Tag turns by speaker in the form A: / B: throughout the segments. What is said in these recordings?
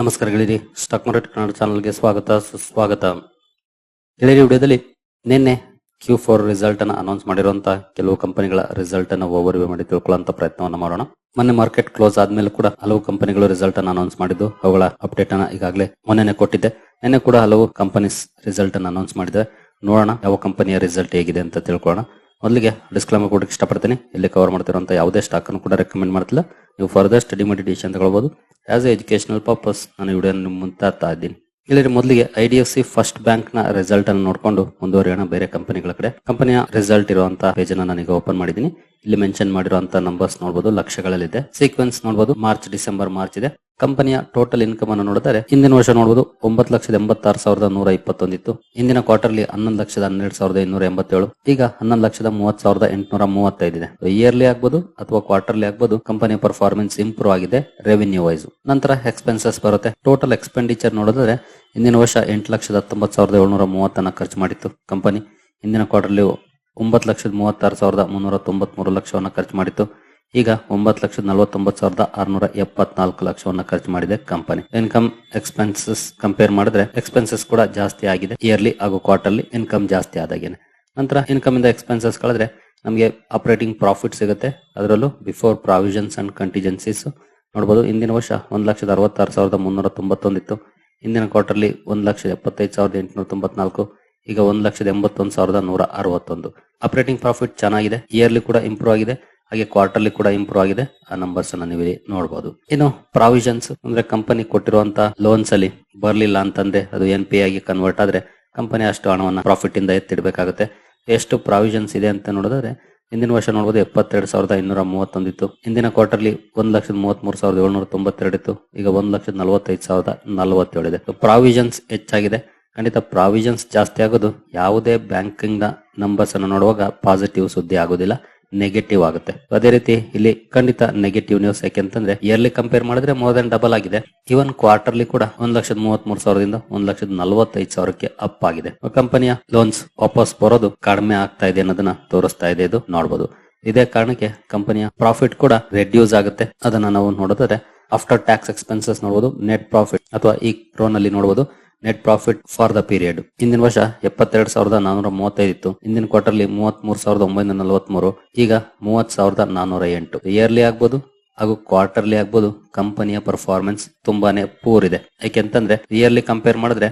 A: ನಮಸ್ಕಾರ ಗೆಳೆಯರಿ. Stock market Kannada ಚಾನಲ್ಗೆ ಸ್ವಾಗತ, ಸುಸ್ವಾಗತ. ಗೆಳೆಯರಿ, ವಿಡಿಯೋದಲ್ಲಿ ನಿನ್ನೆ ಕ್ಯೂ ಫೋರ್ ರಿಸಲ್ಟ್ ಅನ್ನು ಅನೌನ್ಸ್ ಮಾಡಿರುವಂತಹ ಕೆಲವು ಕಂಪನಿಗಳ ರಿಸಲ್ಟ್ ಅನ್ನು ಓವರ್ ವ್ಯೂ ಮಾಡಿ ತಿಳ್ಕೊಳ್ಳುವಂತ ಪ್ರಯತ್ನವನ್ನು ಮಾಡೋಣ. ಮೊನ್ನೆ ಮಾರ್ಕೆಟ್ ಕ್ಲೋಸ್ ಆದ್ಮೇಲೆ ಕೂಡ ಹಲವು ಕಂಪನಿಗಳು ರಿಸಲ್ಟ್ ಅನ್ನು ಅನೌನ್ಸ್ ಮಾಡಿದ್ದು, ಅವುಗಳ ಅಪ್ಡೇಟ್ ಅನ್ನು ಈಗಾಗಲೇ ಮೊನ್ನೆ ಕೊಟ್ಟಿದ್ದೆ. ನಿನ್ನೆ ಕೂಡ ಹಲವು ಕಂಪನೀಸ್ ರಿಸಲ್ಟ್ ಅನ್ನು ಅನೌನ್ಸ್ ಮಾಡಿದೆ ನೋಡೋಣ ಯಾವ ಕಂಪನಿಯ ರಿಸಲ್ಟ್ ಹೇಗಿದೆ ಅಂತ ತಿಳ್ಕೊಳ್ಳೋಣ. ಮೊದಲಿಗೆ ಡಿಸ್ಕ್ಲೈಮರ್ ಕೊಡಕ್ಕೆ ಇಷ್ಟಪಡ್ತೀನಿ. ಇಲ್ಲಿ ಕವರ್ ಮಾಡ್ತಿರೋ ಯಾವುದೇ ಸ್ಟಾಕ್ ಅನ್ನು ಕೂಡ ರೆಕಮೆಂಡ್ ಮಾಡ್ತಿಲ್ಲ. ನೀವು ಫರ್ದರ್ ಸ್ಟಡಿ ಮಾಡಿ ಡಿಸಿಷನ್ ತಗೊಳ್ಬೋದು. ಆಸ್ ಎ ಎಜುಕೇಶನಲ್ ಪರ್ಪಸ್ ನಾನು ವಿಡಿಯೋ ನಿಮ್ಮ ಮುಂತಾಗ್ತಾ ಇದ್ದೀನಿ. ಇಲ್ಲಿ ಮೊದಲಿಗೆ I D F C first ಬ್ಯಾಂಕ್ನ ರಿಸಲ್ಟ್ ಅನ್ನು ನೋಡ್ಕೊಂಡು ಮುಂದುವರಿಯೋಣ ಬೇರೆ ಕಂಪನಿಗಳ ಕಡೆ. ಕಂಪನಿಯ ರಿಸಲ್ಟ್ ಇರುವಂತಹ ಪೇಜ್ ಅನ್ನ ನಾನೀಗ ಓಪನ್ ಮಾಡಿದ್ದೀನಿ. ಇಲ್ಲಿ ಮೆನ್ಷನ್ ಮಾಡಿರುವಂತಹ ನಂಬರ್ಸ್ ನೋಡಬಹುದು ಲಕ್ಷಗಳಲ್ಲಿದೆ. ಸೀಕ್ವೆನ್ಸ್ ನೋಡಬಹುದು ಮಾರ್ಚ್ ಡಿಸೆಂಬರ್ ಮಾರ್ಚ್ ಇದೆ. ಕಂಪನಿಯ ಟೋಟಲ್ ಇನ್ಕಮ್ ಅನ್ನು ನೋಡಿದರೆ, ಹಿಂದಿನ ವರ್ಷ ನೋಡಬಹುದು ಒಂಬತ್ತು ಲಕ್ಷದ ಎಂಬತ್ತಾರು ಸಾವಿರದ ನೂರ ಇಪ್ಪತ್ತೊಂದಿತ್ತು ಹಿಂದಿನ ಕ್ವಾರ್ಟರ್ಲಿ ಹನ್ನೊಂದು ಲಕ್ಷದ ಹನ್ನೆರಡು ಸಾವಿರದ ಇನ್ನೂರ ಎಂಬತ್ತೇಳು. ಈಗ ಹನ್ನೊಂದು ಲಕ್ಷದ ಮೂವತ್ತು ಸಾವಿರದ ಎಂಟುನೂರ ಮೂವತ್ತೈದು ಇದೆ. ಇಯರ್ಲಿ ಆಗ್ಬೋದು ಅಥವಾ ಕ್ವಾರ್ಟರ್ಲಿ ಆಗ್ಬೋದು ಕಂಪನಿಯ ಪರ್ಫಾರ್ಮೆನ್ಸ್ ಇಂಪ್ರೂವ್ ಆಗಿದೆ ರೆವಿನ್ಯೂ ವೈಸ್ ನಂತರ ಎಕ್ಸ್ಪೆನ್ಸಸ್ ಬರುತ್ತೆ. ಟೋಟಲ್ ಎಕ್ಸ್ಪೆಂಡಿಚರ್ ನೋಡಿದ್ರೆ, ಹಿಂದಿನ ವರ್ಷ ಎಂಟು ಲಕ್ಷದ ಹತ್ತೊಂಬತ್ತು ಸಾವಿರದ ಏಳ್ನೂರ ಮೂವತ್ತನ್ನ ಖರ್ಚು ಮಾಡಿತ್ತು ಕಂಪನಿ ಹಿಂದಿನ ಕ್ವಾರ್ಟರ್ಲಿ ಒಂಬತ್ತು ಲಕ್ಷದ ಮೂವತ್ತಾರು ಸಾವಿರದ ಮುನ್ನೂರ ತೊಂಬತ್ಮೂರು ಲಕ್ಷವನ್ನು ಖರ್ಚು ಮಾಡಿತ್ತು. ಈಗ ಒಂಬತ್ತು ಲಕ್ಷದ ನಲವತ್ತೊಂಬತ್ತು ಸಾವಿರದ ಆರುನೂರ ಎಪ್ಪತ್ನಾಲ್ಕು ಲಕ್ಷವನ್ನು ಖರ್ಚು ಮಾಡಿದೆ ಕಂಪನಿ ಇನ್ಕಮ್ ಎಕ್ಸ್ಪೆನ್ಸಸ್ ಕಂಪೇರ್ ಮಾಡಿದ್ರೆ ಎಕ್ಸ್ಪೆನ್ಸಸ್ ಕೂಡ ಜಾಸ್ತಿ ಆಗಿದೆ. ಇಯರ್ಲಿ ಹಾಗೂ ಕ್ವಾರ್ಟರ್ಲಿ ಇನ್ಕಮ್ ಜಾಸ್ತಿ ಆದಾಗೇನೆ. ನಂತರ ಇನ್ಕಮ್ ಇಂದ ಎಕ್ಸ್ಪೆನ್ಸಸ್ ಕಳೆದ್ರೆ ನಮಗೆ ಆಪರೇಟಿಂಗ್ ಪ್ರಾಫಿಟ್ ಸಿಗುತ್ತೆ. ಅದರಲ್ಲೂ ಬಿಫೋರ್ ಪ್ರಾವಿಷನ್ಸ್ ಅಂಡ್ ಕಂಟಿಜೆನ್ಸೀಸ್ ನೋಡಬಹುದು ಇಂದಿನ ವರ್ಷ ಒಂದು ಲಕ್ಷದ ಅರವತ್ತಾರು ಸಾವಿರದ ಮುನ್ನೂರ ತೊಂಬತ್ತೊಂದಿತ್ತು. ಇಂದಿನ ಕ್ವಾರ್ಟರ್ಲಿ ಒಂದು ಲಕ್ಷದ ಎಪ್ಪತ್ತೈದು ಸಾವಿರದ ಎಂಟುನೂರ ತೊಂಬತ್ನಾಲ್ಕು. ಈಗ ಒಂದ್ ಲಕ್ಷದ ಎಂಬತ್ತೊಂದು ಸಾವಿರದ ನೂರ ಅರವತ್ತೊಂದು. ಆಪರೇಟಿಂಗ್ ಪ್ರಾಫಿಟ್ ಚೆನ್ನಾಗಿದೆ. ಇಯರ್ಲಿ ಕೂಡ ಇಂಪ್ರೂವ್ ಆಗಿದೆ. ಹಾಗೆ ಕ್ವಾರ್ಟರ್ಲಿ ಕೂಡ ಇಂಪ್ರೂವ್ ಆಗಿದೆ. ಆ ನಂಬರ್ಸ್ ಅನ್ನ ನೀವು ಇಲ್ಲಿ ನೋಡಬಹುದು ಇನ್ನು ಪ್ರಾವಿಷನ್ಸ್ ಅಂದ್ರೆ ಕಂಪನಿ ಕೊಟ್ಟಿರುವಂತ ಲೋನ್ಸ್ ಅಲ್ಲಿ ಬರ್ಲಿಲ್ಲ ಅಂತಂದ್ರೆ ಅದು ಎನ್ ಪಿ ಆಗಿ ಕನ್ವರ್ಟ್ ಆದ್ರೆ ಕಂಪನಿ ಅಷ್ಟು ಹಣವನ್ನ ಪ್ರಾಫಿಟ್ ಇಂದ ಎತ್ತಿಡಬೇಕಾಗುತ್ತೆ. ಎಷ್ಟು ಪ್ರಾವಿಷನ್ಸ್ ಇದೆ ಅಂತ ನೋಡಿದ್ರೆ ಹಿಂದಿನ ವರ್ಷ ನೋಡಬಹುದು ಎಪ್ಪತ್ತೆರಡು ಸಾವಿರದ ಇನ್ನೂರ ಮೂವತ್ತೊಂದಿತ್ತು ಹಿಂದಿನ ಕ್ವಾರ್ಟರ್ಲಿ ಒಂದ್ ಲಕ್ಷದ ಮೂವತ್ಮೂರು ಸಾವಿರದ ಏಳ್ನೂರ ತೊಂಬತ್ತೆರಡು ಇತ್ತು. ಈಗ ಒಂದ್ ಲಕ್ಷದ ನಲವತ್ತೈದು ಸಾವಿರದ ನಲವತ್ತೇಳು ಪ್ರಾವಿಷನ್ಸ್ ಹೆಚ್ಚಾಗಿದೆ. ಖಂಡಿತ ಪ್ರಾವಿಷನ್ಸ್ ಜಾಸ್ತಿ ಆಗೋದು ಯಾವುದೇ ಬ್ಯಾಂಕಿಂಗ್ ನಂಬರ್ಸ್ ಅನ್ನು ನೋಡುವಾಗ ಪಾಸಿಟಿವ್ ಸುದ್ದಿ ಆಗೋದಿಲ್ಲ ನೆಗೆಟಿವ್ ಆಗುತ್ತೆ. ಅದೇ ರೀತಿ ಇಲ್ಲಿ ಖಂಡಿತ ನೆಗೆಟಿವ್ ನ್ಯೂಸ್ ಯಾಕೆಂತಂದ್ರೆ ಇಯರ್ಲಿ ಕಂಪೇರ್ ಮಾಡಿದ್ರೆ ಮೋರ್ ದನ್ ಡಬಲ್ ಆಗಿದೆ. ಇವನ್ ಕ್ವಾರ್ಟರ್ಲಿ ಕೂಡ ಒಂದ್ ಲಕ್ಷದ ಮೂವತ್ತ್ ಮೂರು ಸಾವಿರದಿಂದ ಒಂದ್ ಲಕ್ಷದ ನಲವತ್ತೈದು ಸಾವಿರಕ್ಕೆ ಅಪ್ ಆಗಿದೆ. ಕಂಪನಿಯ ಲೋನ್ಸ್ ವಾಪಸ್ ಬರೋದು ಕಡಿಮೆ ಆಗ್ತಾ ಇದೆ ಅನ್ನೋದನ್ನ ತೋರಿಸ್ತಾ ಇದೆ ಇದು ನೋಡಬಹುದು ಇದೇ ಕಾರಣಕ್ಕೆ ಕಂಪನಿಯ ಪ್ರಾಫಿಟ್ ಕೂಡ ರೆಡ್ಯೂಸ್ ಆಗುತ್ತೆ. ಅದನ್ನ ನಾವು ನೋಡಿದ್ರೆ ಆಫ್ಟರ್ ಟ್ಯಾಕ್ಸ್ ಎಕ್ಸ್ಪೆನ್ಸಸ್ ನೋಡಬಹುದು ನೆಟ್ ಪ್ರಾಫಿಟ್ ಅಥವಾ ಈ ರೋನ್ ಅಲ್ಲಿ ನೋಡಬಹುದು net profit for the period ಹಿಂದಿನ ವರ್ಷ ಎಪ್ಪತ್ತೆರಡು ಸಾವಿರದ ನಾನೂರ ಮೂವತ್ತೈದು ಇತ್ತು. ಹಿಂದಿನ ಕ್ವಾರ್ಟರ್ಲಿ ಮೂವತ್ತ್ ಸಾವಿರದ ಒಂಬೈನೂರ ನಲವತ್ಮೂರು ಈಗ ಮೂವತ್ ಸಾವಿರದ ನಾನೂರ ಎಂಟು. ಇಯರ್ಲಿ ಆಗ್ಬೋದು ಹಾಗೂ ಕ್ವಾರ್ಟರ್ಲಿ ಆಗ್ಬೋದು. ಕಂಪನಿಯ ಪರ್ಫಾರ್ಮೆನ್ಸ್ ತುಂಬಾನೇ ಪೂರ್ ಇದೆ. ಯಾಕೆಂತಂದ್ರೆ ಇಯರ್ಲಿ ಕಂಪೇರ್ ಮಾಡಿದ್ರೆ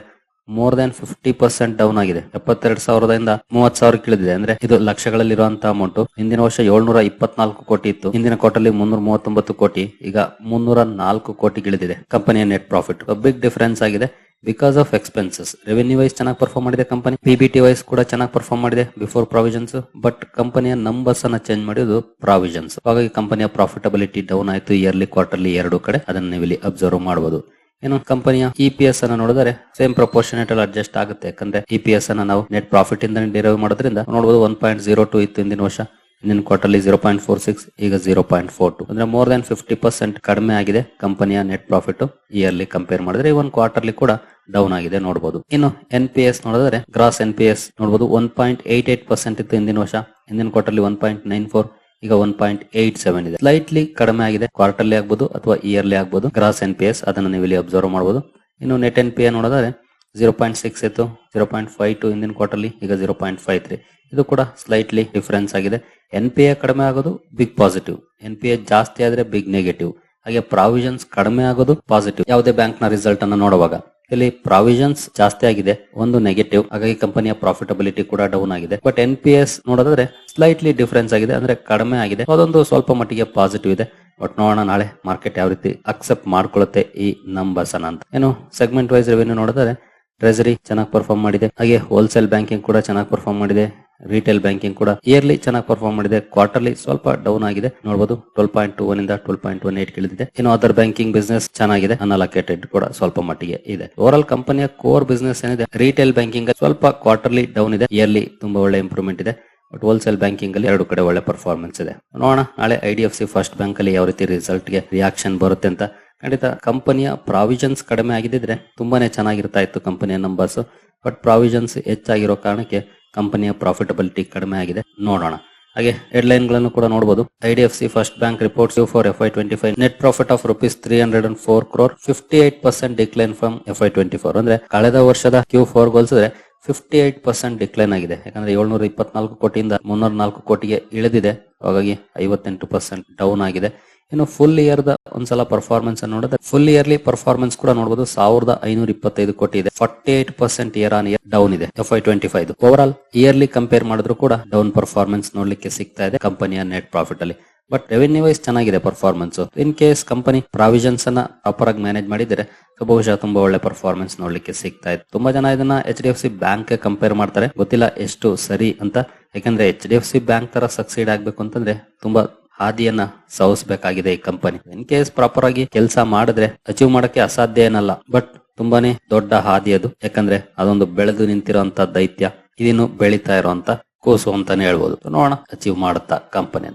A: more than fifty percent down ಆಗಿದೆ. ಎಪ್ಪತ್ತೆರಡು ಸಾವಿರದಿಂದ ಮೂವತ್ ಸಾವಿರ ಇಳಿದಿದೆ ಅಂದ್ರೆ ಇದು ಲಕ್ಷಗಳಲ್ಲಿರುವಂತಹ ಅಮೌಂಟ್ ಹಿಂದಿನ ವರ್ಷ ಏಳ್ನೂರ ಇಪ್ಪತ್ನಾಲ್ಕು ಕೋಟಿ ಇತ್ತು. ಹಿಂದಿನ ಕ್ವಾರ್ಟರ್ಲಿ ಮುನ್ನೂರ ಮೂವತ್ತೊಂಬತ್ತು ಕೋಟಿ. ಈಗ ಮುನ್ನೂರ ನಾಲ್ಕು ಕೋಟಿ ಇಳಿದಿದೆ ಕಂಪನಿಯ ನೆಟ್ ಪ್ರಾಫಿಟ್ ಬಿಗ್ ಡಿಫರೆನ್ಸ್ ಆಗಿದೆ. Because of expenses revenue wise ಚೆನ್ನಾಗಿ ಪರ್ಫಾರ್ಮ್ ಮಾಡಿದೆ ಕಂಪನಿ ಪಿಬಿಟಿ ವೈಸ್ ಕೂಡ ಚೆನ್ನಾಗಿ ಪರ್ಫಾರ್ಮ್ ಮಾಡಿದೆ ಬಿಫೋರ್ ಪ್ರಾವಿಷನ್ಸ್ ಬಟ್ ಕಂಪನಿಯ ನಂಬರ್ಸ್ ಅನ್ನ ಚೇಂಜ್ ಮಾಡಿದ್ದು ಪ್ರಾವಿಷನ್ಸ್ ಹಾಗಾಗಿ ಕಂಪನಿಯ ಪ್ರಾಫಿಟಬಿಲಿಟಿ ಡೌನ್ ಆಯಿತು ಇಯರ್ಲಿ ಕ್ವಾರ್ಟರ್ಲಿ ಎರಡು ಕಡೆ. ಅದನ್ನ ನೀವು ಇಲ್ಲಿ ಅಬ್ಸರ್ವ್ ಮಾಡಬಹುದು ಏನು? ಕಂಪನಿಯ ಇ ಪಿ ಎಸ್ ಅನ್ನ ನೋಡಿದರೆ ಸೇಮ್ ಪ್ರಪೋರ್ಷನೇಟ್ ಅಲ್ಲಿ ಅಡ್ಜಸ್ಟ್ ಆಗುತ್ತೆ. ಯಾಕಂದ್ರೆ ಇ ಪಿ ಎಸ್ ಅನ್ನ ನಾವು ನೆಟ್ ಪ್ರಾಫಿಟ್ ಇಂದ ಡಿರೈವ್ ಮಾಡೋದ್ರಿಂದ ನೋಡಬಹುದು ಒನ್ ಪಾಯಿಂಟ್ ಜೀರೋ ಟು ಇತ್ತು ಹಿಂದಿನ ವರ್ಷ. ಇಂದಿನ quarterly zero point four six ಈಗ ಜೀರೋ ಪಾಯಿಂಟ್ ಫೋರ್ ಟು ಅಂದ್ರೆ ಮೋರ್ ದನ್ ಫಿಫ್ಟಿ ಪರ್ಸೆಂಟ್ ಕಡಿಮೆ ಆಗಿದೆ ಕಂಪನಿಯ ನೆಟ್ ಪ್ರಾಫಿಟ್ ಇಯರ್ಲಿ ಕಂಪೇರ್ ಮಾಡಿದ್ರೆ ಇವನ್ ಕ್ವಾರ್ಟರ್ಲಿ ಕೂಡ ಡೌನ್ ಆಗಿದೆ ನೋಡಬಹುದು ಇನ್ನು ಎನ್ ಪಿ ಎಸ್ ನೋಡಿದ್ರೆ ಗ್ರಾಸ್ ಎನ್ ಪಿ ಎಸ್ ನೋಡಬಹುದು one point eight eight percent ಇತ್ತು ಇಂದಿನ ವರ್ಷ. ಹಿಂದಿನ quarterly one point nine four ಈಗ ಒನ್ ಪಾಯಿಂಟ್ ಏಟ್ ಸೆವೆನ್ ಇದೆ. ಸ್ಲೈಟ್ಲಿ ಕಡಿಮೆ ಆಗಿದೆ ಕ್ವಾರ್ಟರ್ಲಿ ಆಗ್ಬಹುದು ಅಥವಾ ಇಯರ್ಲಿ ಆಗಬಹುದು ಗ್ರಾಸ್ ಎನ್ ಪಿ ಎಸ್ ಅದನ್ನ ನೀವು ಇಲ್ಲಿ ಅಬ್ಸರ್ವ್ ಮಾಡಬಹುದು ಇನ್ನು ನೆಟ್ ಎನ್ ಪಿ ಎ ನೋಡಿದ್ರೆ ಜೀರೋ ಪಾಯಿಂಟ್ ಸಿಕ್ಸ್ ಇತ್ತು ಜೀರೋ ಪಾಯಿಂಟ್ ಫೈವ್ ಟು ಇಂದಿನ ಕ್ವಾರ್ಟರ್ಲಿ ಈಗ ಜೀರೋ ಪಾಯಿಂಟ್ ಫೈವ್ ತ್ರೀ ಇದು ಕೂಡ ಸ್ಲೈಟ್ಲಿ ಡಿಫರೆನ್ಸ್ ಆಗಿದೆ. ಎನ್ ಪಿ ಎ ಕಡಿಮೆ ಆಗೋದು big positive N P A ಜಾಸ್ತಿ ಆದ್ರೆ ಬಿಗ್ ನೆಗೆಟಿವ್ ಹಾಗೆ ಪ್ರಾವಿಷನ್ಸ್ ಕಡಿಮೆ ಆಗೋದು ಪಾಸಿಟಿವ್ ಯಾವುದೇ ಬ್ಯಾಂಕ್ನ ರಿಸಲ್ಟ್ ಅನ್ನು ನೋಡುವಾಗ. ಇಲ್ಲಿ ಪ್ರಾವಿಷನ್ಸ್ ಜಾಸ್ತಿ ಆಗಿದೆ, ಒಂದು ನೆಗೆಟಿವ್ ಹಾಗಾಗಿ ಕಂಪನಿಯ ಪ್ರಾಫಿಟಬಿಲಿಟಿ ಕೂಡ ಡೌನ್ ಆಗಿದೆ. ಬಟ್ ಎನ್ ಪಿ ಎಸ್ ನೋಡೋದಾದ್ರೆ ಸ್ಲೈಟ್ಲಿ ಡಿಫರೆನ್ಸ್ ಆಗಿದೆ, ಅಂದ್ರೆ ಕಡಿಮೆ ಆಗಿದೆ. ಅದೊಂದು ಸ್ವಲ್ಪ ಮಟ್ಟಿಗೆ ಪಾಸಿಟಿವ್ ಇದೆ. ಬಟ್ ನೋಡೋಣ ನಾಳೆ ಮಾರ್ಕೆಟ್ ಯಾವ ರೀತಿ ಅಕ್ಸೆಪ್ಟ್ ಮಾಡ್ಕೊಳ್ಳುತ್ತೆ ಈ ನಂಬರ್ಸ್ ಅನ್ನ ಅಂತ. ಏನು ಸೆಗ್ಮೆಂಟ್ ವೈಸ್ ರೆವೆನ್ಯೂ ನೋಡಿದ್ರೆ ಟ್ರೆಜರಿ ಚೆನ್ನಾಗಿ ಪರ್ಫಾರ್ಮ್ ಮಾಡಿದೆ. ಹಾಗೆ ಹೋಲ್ಸೇಲ್ ಬ್ಯಾಂಕಿಂಗ್ ಕೂಡ ಚೆನ್ನಾಗಿ ಪರ್ಫಾರ್ಮ್ ಮಾಡಿದೆ. ರಿಟೇಲ್ ಬ್ಯಾಂಕಿಂಗ್ ಕೂಡ ಇಯರ್ಲಿ ಚೆನ್ನಾಗಿ ಪರ್ಫಾರ್ಮ್ ಮಾಡಿದೆ. ಕ್ವಾರ್ಟರ್ಲಿ ಸ್ವಲ್ಪ ಡೌನ್ ಆಗಿದೆ. ನೋಡಬಹುದು ಟ್ವೆಲ್ ಪಾಯಿಂಟ್ ಟು ಒನ್ ಇಂದ ಟ್ವೆಲ್ ಪಾಯಿಂಟ್ ಒನ್ ಏಟ್ ಇಳಿದಿದೆ. ಇನ್ನು ಅದರ್ ಬ್ಯಾಂಕಿಂಗ್ ಬಿಸ್ನೆಸ್ ಚೆನ್ನಾಗಿದೆ. ಅನ್ಅಲೋಕೇಟೆಡ್ ಕೂಡ ಸ್ವಲ್ಪ ಮಟ್ಟಿಗೆ ಇದೆ. ಓವರ್ ಆಲ್ ಕಂಪನಿಯ ಕೋರ್ ಬಿಸ್ನೆಸ್ ಏನಿದೆ? ರಿಟೇಲ್ ಬ್ಯಾಂಕಿಂಗ್ ಸ್ವಲ್ಪ ಕ್ವಾರ್ಟರ್ಲಿ ಡೌನ್ ಇದೆ. ಇಯರ್ಲಿ ತುಂಬಾ ಒಳ್ಳೆ ಇಂಪ್ರೂವ್ಮೆಂಟ್ ಇದೆ. ಬಟ್ ಹೋಲ್ಸೇಲ್ ಬ್ಯಾಂಕಿಂಗ್ ಅಲ್ಲಿ ಎರಡು ಕಡೆ ಒಳ್ಳೆ ಪರ್ಫಾರ್ಮೆನ್ಸ್ ಇದೆ. ನೋಡೋಣ. ನಾಳೆ I D F C first bank ಅಲ್ಲಿ ಯಾವ ರೀತಿ ರಿಸಲ್ಟ್ಗೆ ರಿಯಾಕ್ಷನ್ ಬರುತ್ತೆ ಅಂತ. ಖಂಡಿತ ಕಂಪನಿಯ ಪ್ರಾವಿಷನ್ಸ್ ಕಡಿಮೆ ಆಗಿದ್ದಿದ್ರೆ ತುಂಬಾನೇ ಚೆನ್ನಾಗಿರ್ತಾ ಇತ್ತು ಕಂಪನಿಯ ನಂಬರ್ಸ್ ಬಟ್ ಪ್ರಾವಿಷನ್ಸ್ ಹೆಚ್ಚಾಗಿರೋ ಕಾರಣಕ್ಕೆ ಕಂಪನಿಯ ಪ್ರಾಫಿಟಬಿಲಿಟಿ ಕಡಿಮೆ ಆಗಿದೆ. ನೋಡೋಣ. ಹಾಗೆ ಹೆಡ್ಲೈನ್ಗಳನ್ನು ಕೂಡ ನೋಡಬಹುದು IDFC first bank reports for F Y twenty five net profit of rupees three hundred and four crore fifty eight percent decline from F Y twenty four ಅಂದ್ರೆ ಕಳೆದ ವರ್ಷದ ಕ್ಯೂ ಫೋರ್ ಹೋಲಿಸಿದ್ರೆ ಫಿಫ್ಟಿ ಏಟ್ ಪರ್ಸೆಂಟ್ ಡಿಕ್ಲೈನ್ ಆಗಿದೆ. ಯಾಕಂದ್ರೆ ಏಳ್ನೂರ ಇಪ್ಪತ್ನಾಲ್ಕು ಕೋಟಿಯಿಂದ ಮುನ್ನೂರ ನಾಲ್ಕು ಕೋಟಿಗೆ ಇಳಿದಿದೆ. ಹಾಗಾಗಿ ಐವತ್ತೆಂಟು ಪರ್ಸೆಂಟ್ ಡೌನ್ ಆಗಿದೆ. ಇನ್ನು ಫುಲ್ ಇಯರ್ ದ ಒಂದ್ಸಲ ಪರ್ಫಾರ್ಮೆನ್ಸ್ ನೋಡಿದ್ರೆ ಫುಲ್ ಇಯರ್ಲಿ ಪರ್ಫಾರ್ಮೆನ್ಸ್ ಕೂಡ ನೋಡಬಹುದು ಸಾವಿರದ ಐನೂರ ಇಪ್ಪತ್ತೈದು ಕೋಟಿ ಇದೆ. Forty eight percent year on year down ಇದೆ. F Y twenty five overall yearly compare ಮಾಡಿದ್ರು ಕೂಡ ಡೌನ್ ಪರ್ಫಾರ್ಮೆನ್ಸ್ ನೋಡ್ಲಿಕ್ಕೆ ಸಿಗ್ತಾ ಇದೆ ಕಂಪನಿಯ ನೆಟ್ ಪ್ರಾಫಿಟ್ ಅಲ್ಲಿ. ಬಟ್ ರೆವೆನ್ಯೂ ವೈಸ್ ಚೆನ್ನಾಗಿದೆ performance in case company provisions ಅನ್ನ ಪ್ರಾಪರ್ ಆಗಿ ಮ್ಯಾನೇಜ್ ಮಾಡಿದ್ರೆ ಬಹುಶಃ ತುಂಬಾ ಒಳ್ಳೆ ಪರ್ಫಾರ್ಮೆನ್ಸ್ ನೋಡ್ಲಿಕ್ಕೆ ಸಿಗ್ತಾ ಇದೆ. ತುಂಬಾ ಜನ ಇದನ್ನ H D F C bank compare ಮಾಡ್ತಾರೆ. ಗೊತ್ತಿಲ್ಲ ಎಷ್ಟು ಸರಿ ಅಂತ. ಯಾಕಂದ್ರೆ H D F C bank ತರ ಸಕ್ಸೀಡ್ ಆಗ್ಬೇಕು ಅಂತಂದ್ರೆ ತುಂಬಾ ಹಾದಿಯನ್ನ ಸವಸ್ಬೇಕಾಗಿದೆ ಈ ಕಂಪನಿ ಇನ್ ಕೇಸ್ ಪ್ರಾಪರ್ ಆಗಿ ಕೆಲಸ ಮಾಡಿದ್ರೆ ಅಚೀವ್ ಮಾಡಕ್ಕೆ ಅಸಾಧ್ಯ ಏನಲ್ಲ. ಬಟ್ ತುಂಬಾನೇ ದೊಡ್ಡ ಹಾದಿ ಅದು. ಯಾಕಂದ್ರೆ ಅದೊಂದು ಬೆಳೆದು ನಿಂತಿರುವಂತ ದೈತ್ಯ ಇದನ್ನು ಬೆಳೀತಾ ಇರುವಂತ ಕೂಸು ಅಂತಾನೆ ಹೇಳ್ಬೋದು. ನೋಡೋಣ ಅಚೀವ್ ಮಾಡುತ್ತಾ ಕಂಪನಿ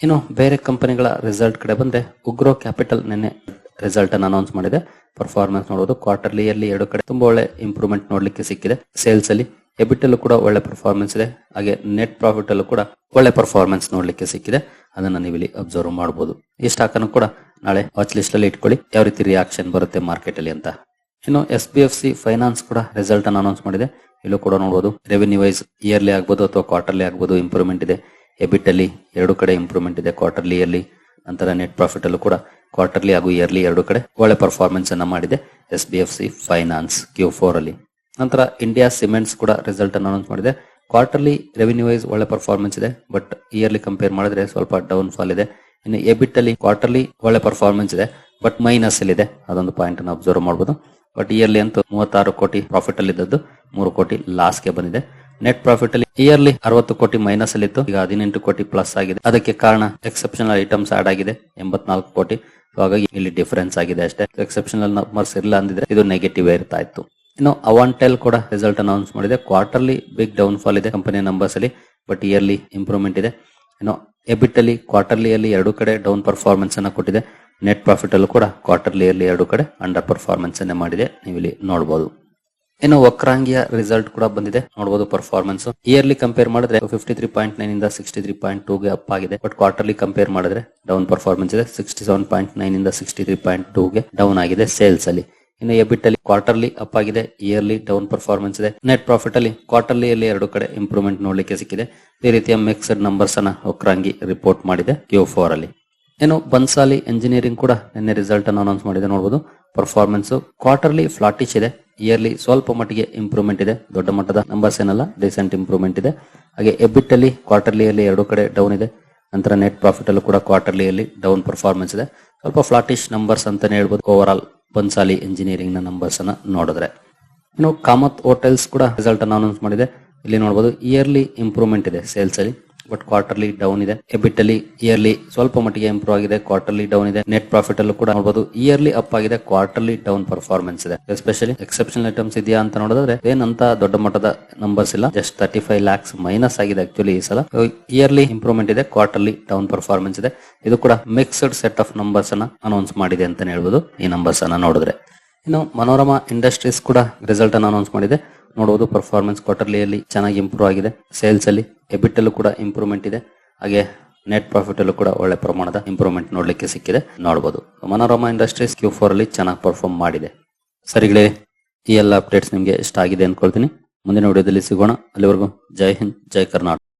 A: ಇನ್ನು ಬೇರೆ ಕಂಪನಿಗಳ ರಿಸಲ್ಟ್ ಕಡೆ ಬಂದ್ರೆ ಉಗ್ರೋ ಕ್ಯಾಪಿಟಲ್ ನಿನ್ನೆ ರಿಸಲ್ಟ್ ಅನ್ನು ಅನೌನ್ಸ್ ಮಾಡಿದೆ. ಪರ್ಫಾರ್ಮೆನ್ಸ್ ನೋಡೋದು ಕ್ವಾರ್ಟರ್ಲಿ ಅಲ್ಲಿ ಎರಡು ಕಡೆ ತುಂಬಾ ಒಳ್ಳೆ ಇಂಪ್ರೂವ್ಮೆಂಟ್ ನೋಡ್ಲಿಕ್ಕೆ ಸಿಕ್ಕಿದೆ. ಸೇಲ್ಸ್ ಅಲ್ಲಿ ಎಬಿಟ್ ಅಲ್ಲೂ ಕೂಡ ಒಳ್ಳೆ ಪರ್ಫಾರ್ಮೆನ್ಸ್ ಇದೆ. ಹಾಗೆ ನೆಟ್ ಪ್ರಾಫಿಟ್ ಅಲ್ಲೂ ಕೂಡ ಒಳ್ಳೆ ಪರ್ಫಾರ್ಮೆನ್ಸ್ ನೋಡ್ಲಿಕ್ಕೆ ಸಿಕ್ಕಿದೆ. ಅದನ್ನ ನೀವು ಇಲ್ಲಿ ಅಬ್ಸರ್ವ್ ಮಾಡಬಹುದು ಈ ಸ್ಟಾಕ್ ಅನ್ನು ಕೂಡ ನಾಳೆ ವಾಚ್ ಲಿಸ್ಟ್ ಅಲ್ಲಿ ಇಟ್ಕೊಳ್ಳಿ. ಯಾವ ರೀತಿ ರಿಯಾಕ್ಷನ್ ಬರುತ್ತೆ ಮಾರ್ಕೆಟ್ ಅಲ್ಲಿ ಅಂತ. ಇನ್ನು S B F C finance ಕೂಡ ರಿಸಲ್ಟ್ ಅನ್ನು ಅನೌನ್ಸ್ ಮಾಡಿದೆ. ಇಲ್ಲೂ ಕೂಡ ನೋಡಬಹುದು ರೆವೆನ್ಯೂ ವೈಸ್ ಇಯರ್ಲಿ ಆಗ್ಬೋದು ಅಥವಾ ಕ್ವಾರ್ಟರ್ಲಿ ಆಗ್ಬೋದು ಇಂಪ್ರೂವ್ಮೆಂಟ್ ಇದೆ. ಎಬಿಟ್ ಅಲ್ಲಿ ಎರಡು ಕಡೆ ಇಂಪ್ರೂವ್ಮೆಂಟ್ ಇದೆ ಕ್ವಾರ್ಟರ್ಲಿ ಅಲ್ಲಿ ನಂತರ ನೆಟ್ ಪ್ರಾಫಿಟ್ ಅಲ್ಲೂ ಕೂಡ ಕ್ವಾರ್ಟರ್ಲಿ ಹಾಗೂ ಇಯರ್ಲಿ ಎರಡು ಕಡೆ ಒಳ್ಳೆ ಪರ್ಫಾರ್ಮೆನ್ಸ್ ಅನ್ನ ಮಾಡಿದೆ S B F C finance Q four ಅಲ್ಲಿ. ನಂತರ ಇಂಡಿಯಾ ಸಿಮೆಂಟ್ಸ್ ಕೂಡ ರಿಸಲ್ಟ್ ಅನ್ನು ಅನೌನ್ಸ್ ಮಾಡಿದೆ. ಕ್ವಾರ್ಟರ್ಲಿ ರೆವೆನ್ಯೂ ವೈಸ್ ಒಳ್ಳೆ ಪರ್ಫಾರ್ಮೆನ್ಸ್ ಇದೆ ಬಟ್ ಇಯರ್ಲಿ ಕಂಪೇರ್ ಮಾಡಿದ್ರೆ ಸ್ವಲ್ಪ ಡೌನ್ ಫಾಲ್ ಇದೆ. ಇನ್ನು ಎಬಿಟ್ ಅಲ್ಲಿ ಕ್ವಾರ್ಟರ್ಲಿ ಒಳ್ಳೆ ಪರ್ಫಾರ್ಮೆನ್ಸ್ ಇದೆ ಬಟ್ ಮೈನಸ್ ಅಲ್ಲಿ ಇದೆ. ಅದೊಂದು ಪಾಯಿಂಟ್ ಅನ್ನು ಅಬ್ಸರ್ವ್ ಮಾಡಬಹುದು ಬಟ್ ಇಯರ್ಲಿ ಅಂತೂ ಮೂವತ್ತಾರು ಕೋಟಿ ಪ್ರಾಫಿಟ್ ಅಲ್ಲಿ ಇದ್ದದ್ದು, ಮೂರು ಕೋಟಿ ಲಾಸ್ಗೆ ಬಂದಿದೆ. ನೆಟ್ ಪ್ರಾಫಿಟ್ ಅಲ್ಲಿ ಇಯರ್ಲಿ ಅರವತ್ತು ಕೋಟಿ ಮೈನಸ್ ಅಲ್ಲಿ ಇತ್ತು, ಈಗ ಹದಿನೆಂಟು ಕೋಟಿ ಪ್ಲಸ್ ಆಗಿದೆ. ಅದಕ್ಕೆ ಕಾರಣ ಎಕ್ಸೆಪ್ಷನಲ್ ಐಟಮ್ಸ್ ಆಡ್ ಆಗಿದೆ, ಎಂಬತ್ನಾಲ್ಕು ಕೋಟಿ. ಹಾಗಾಗಿ ಇಲ್ಲಿ ಡಿಫರೆನ್ಸ್ ಆಗಿದೆ ಅಷ್ಟೇ. ಎಕ್ಸೆಪ್ಷನಲ್ ನಂಬರ್ಸ್ ಇಲ್ಲ ಅಂದಿದ್ರೆ ಇದು ನೆಗೆಟಿವ್ ಇರ್ತಾ ಇತ್ತು. ಇನ್ನು ಅವಾಂಟೆಲ್ ಕೂಡ ರಿಸಲ್ಟ್ ಅನೌನ್ಸ್ ಮಾಡಿದೆ. ಕ್ವಾರ್ಟರ್ಲಿ ಬಿಗ್ ಡೌನ್ ಫಾಲ್ ಇದೆ ಕಂಪನಿಯ ನಂಬರ್ಸ್ ಅಲ್ಲಿ ಬಟ್ ಇಯರ್ಲಿ ಇಂಪ್ರೂವ್ಮೆಂಟ್ ಇದೆ. ಇನ್ನು ಎಬಿಟ್ ಅಲ್ಲಿ ಕ್ವಾರ್ಟರ್ಲಿ ಅಲ್ಲಿ ಎರಡು ಕಡೆ ಡೌನ್ ಪರ್ಫಾರ್ಮೆನ್ಸ್ ಅನ್ನ ಕೊಟ್ಟಿದೆ. ನೆಟ್ ಪ್ರಾಫಿಟ್ ಅಲ್ಲೂ ಕೂಡ ಕ್ವಾರ್ಟರ್ಲಿ ಅಲ್ಲಿ ಎರಡು ಕಡೆ ಅಂಡರ್ ಪರ್ಫಾರ್ಮೆನ್ಸ್ ಅನ್ನ ಮಾಡಿದೆ. ನೀವು ಇಲ್ಲಿ ನೋಡಬಹುದು ಇನ್ನು ವಕ್ರಾಂಗಿಯ ರಿಸಲ್ಟ್ ಕೂಡ ಬಂದಿದೆ. ನೋಡಬಹುದು ಪರ್ಫಾರ್ಮೆನ್ಸ್ ಇಯರ್ಲಿ ಕಂಪೇರ್ ಮಾಡಿದ್ರೆ ಫಿಫ್ಟಿ ತ್ರೀ ಪಾಯಿಂಟ್ ನೈನ್ ಇಂದ ಸಿಕ್ಸ್ಟಿ ತ್ರೀ ಪಾಯಿಂಟ್ ಟೂ ಗೆ ಅಪ್ ಆಗಿದೆ. ಬಟ್ ಕ್ವಾರ್ಟರ್ಲಿ ಕಂಪೇರ್ ಮಾಡಿದ್ರೆ ಡೌನ್ ಪರ್ಫಾರ್ಮೆನ್ಸ್ ಇದೆ. ಸಿಕ್ಸ್ಟಿ ಸೆವೆನ್ ಪಾಯಿಂಟ್ ನೈನ್ ಇಂದ ಸಿಕ್ಸ್ಟಿ ತ್ರೀ ಪಾಯಿಂಟ್ ಟೂ ಗೆ ಡೌನ್ ಆಗಿದೆ ಸೇಲ್ಸ್ ಅಲ್ಲಿ. ಇನ್ನು ಎಬಿಟ್ ಅಲ್ಲಿ ಕ್ವಾರ್ಟರ್ಲಿ ಅಪ್ ಆಗಿದೆ ಇಯರ್ಲಿ ಡೌನ್ ಪರ್ಫಾರ್ಮೆನ್ಸ್ ಇದೆ. ನೆಟ್ ಪ್ರಾಫಿಟ್ ಅಲ್ಲಿ ಕ್ವಾರ್ಟರ್ಲಿ ಅಲ್ಲಿ ಎರಡು ಕಡೆ ಇಂಪ್ರೂವ್ಮೆಂಟ್ ನೋಡ್ಲಿಕ್ಕೆ ಸಿಕ್ಕಿದೆ. ಈ ರೀತಿಯ ಮಿಕ್ಸ್ಡ್ ನಂಬರ್ಸ್ ಅನ್ನ ಒಕ್ರಾಂಗಿ ರಿಪೋರ್ಟ್ ಮಾಡಿದೆ ಕ್ಯೂ ಫೋರ್ ಅಲ್ಲಿ. ಏನು ಬನ್ಸಾಲಿ ಎಂಜಿನಿಯರಿಂಗ್ ಕೂಡ ನಿನ್ನೆ ರಿಸಲ್ಟ್ ಅನ್ನು ಅನೌನ್ಸ್ ಮಾಡಿದೆ ನೋಡಬಹುದು ಪರ್ಫಾರ್ಮೆನ್ಸ್ ಕ್ವಾರ್ಟರ್ಲಿ ಫ್ಲಾಟಿಶ್ ಇದೆ ಇಯರ್ಲಿ ಸ್ವಲ್ಪ ಮಟ್ಟಿಗೆ ಇಂಪ್ರೂವ್ಮೆಂಟ್ ಇದೆ. ದೊಡ್ಡ ಮಟ್ಟದ ನಂಬರ್ಸ್ ಏನಲ್ಲ ರೀಸೆಂಟ್ ಇಂಪ್ರೂವ್ಮೆಂಟ್ ಇದೆ. ಹಾಗೆ ಎಬಿಟ್ ಅಲ್ಲಿ ಕ್ವಾರ್ಟರ್ಲಿ ಅಲ್ಲಿ ಎರಡು ಕಡೆ ಡೌನ್ ಇದೆ. ನಂತರ ನೆಟ್ ಪ್ರಾಫಿಟ್ ಅಲ್ಲೂ ಕೂಡ ಕ್ವಾರ್ಟರ್ಲಿ ಅಲ್ಲಿ ಡೌನ್ ಪರ್ಫಾರ್ಮೆನ್ಸ್ ಇದೆ. ಸ್ವಲ್ಪ ಫ್ಲಾಟಿಶ್ ನಂಬರ್ಸ್ ಅಂತಾನೆ ಹೇಳ್ಬೋದು ಓವರ್ ಆಲ್ ಬನ್ಸಾಲಿ ಇಂಜಿನಿಯರಿಂಗ್ನ ನಂಬರ್ಸ್ ಅನ್ನ ನೋಡಿದ್ರೆ. ಇನ್ನು ಕಾಮತ್ ಹೋಟೆಲ್ಸ್ ಕೂಡ ರಿಸಲ್ಟ್ ಅನ್ನ ಅನೌನ್ಸ್ ಮಾಡಿದೆ. ಇಲ್ಲಿ ನೋಡಬಹುದು ಇಯರ್ಲಿ ಇಂಪ್ರೂವ್ಮೆಂಟ್ ಇದೆ ಸೇಲ್ಸ್ ಅಲ್ಲಿ. ಬಟ್ ಕ್ವಾರ್ಟರ್ಲಿ ಡೌನ್ ಇದೆ. ಎಬಿಟ್ ಅಲ್ಲಿ ಇಯರ್ಲಿ ಸ್ವಲ್ಪ ಮಟ್ಟಿಗೆ ಇಂಪ್ರೂವ್ ಆಗಿದೆ. ಕ್ವಾರ್ಟರ್ಲಿ ಡೌನ್ ಇದೆ. ನೆಟ್ ಪ್ರಾಫಿಟ್ ಅಲ್ಲೂ ಕೂಡ ನೋಡಬಹುದು ಇಯರ್ಲಿ ಅಪ್ ಆಗಿದೆ. ಕ್ವಾರ್ಟರ್ಲಿ ಡೌನ್ ಪರ್ಫಾರ್ಮೆನ್ಸ್ ಇದೆ. ಎಸ್ಪೆಷಲಿ ಎಕ್ಸೆಪ್ಷನ್ ಐಟಮ್ಸ್ ಇದೆಯಾ ಅಂತ ನೋಡಿದ್ರೆ ಏನಂತ ದೊಡ್ಡ ಮಟ್ಟದ ನಂಬರ್ಸ್ ಇಲ್ಲ. Just thirty five lakhs minus ಆಗಿದೆ ಆಕ್ಚುಲಿ ಈ ಸಲ. ಇಯರ್ಲಿ ಇಂಪ್ರೂವ್ಮೆಂಟ್ ಇದೆ. ಕ್ವಾರ್ಟರ್ಲಿ ಡೌನ್ ಪರ್ಫಾರ್ಮೆನ್ಸ್ ಇದೆ. ಇದು ಕೂಡ ಮಿಕ್ಸ್ಡ್ ಸೆಟ್ ಆಫ್ ನಂಬರ್ಸ್ ಅನ್ನ ಅನೌನ್ಸ್ ಮಾಡಿದೆ ಅಂತಾನೆ ಹೇಳ್ಬೋದು. ಈ ನಂಬರ್ಸ್ ಅನ್ನ ನೋಡಿದ್ರೆ. ಇನ್ನು ಮನೋರಮಾ ಇಂಡಸ್ಟ್ರೀಸ್ ಕೂಡ ರಿಸಲ್ಟ್ ಅನ್ನು ಅನೌನ್ಸ್ ಮಾಡಿದೆ. ನೋಡಬಹುದು ಪರ್ಫಾರ್ಮೆನ್ಸ್ ಕ್ವಾರ್ಟರ್ಲಿಯಲ್ಲಿ ಚೆನ್ನಾಗಿ ಇಂಪ್ರೂವ್ ಆಗಿದೆ. ಸೇಲ್ಸ್ ಅಲ್ಲಿ ಎಬಿಟ್ ಅಲ್ಲೂ ಕೂಡ ಇಂಪ್ರೂವ್ಮೆಂಟ್ ಇದೆ. ಹಾಗೆ ನೆಟ್ ಪ್ರಾಫಿಟ್ ಅಲ್ಲೂ ಕೂಡ ಒಳ್ಳೆ ಪ್ರಮಾಣದ ಇಂಪ್ರೂವ್ಮೆಂಟ್ ನೋಡ್ಲಿಕ್ಕೆ ಸಿಕ್ಕಿದೆ. ನೋಡಬಹುದು ಮನೋರಮಾ ಇಂಡಸ್ಟ್ರೀಸ್ ಕ್ಯೂ ಫೋರ್ ಅಲ್ಲಿ ಚೆನ್ನಾಗಿ ಪರ್ಫಾರ್ಮ್ ಮಾಡಿದೆ. ಸರಿಗಳೇ ಈ ಎಲ್ಲ ಅಪ್ಡೇಟ್ಸ್ ನಿಮಗೆ ಇಷ್ಟ ಆಗಿದೆ ಅನ್ಕೊಳ್ತೀನಿ. ಮುಂದಿನ ವಿಡಿಯೋದಲ್ಲಿ ಸಿಗೋಣ. ಅಲ್ಲಿವರೆಗೂ ಜೈ ಹಿಂದ್, ಜೈ ಕರ್ನಾಟಕ.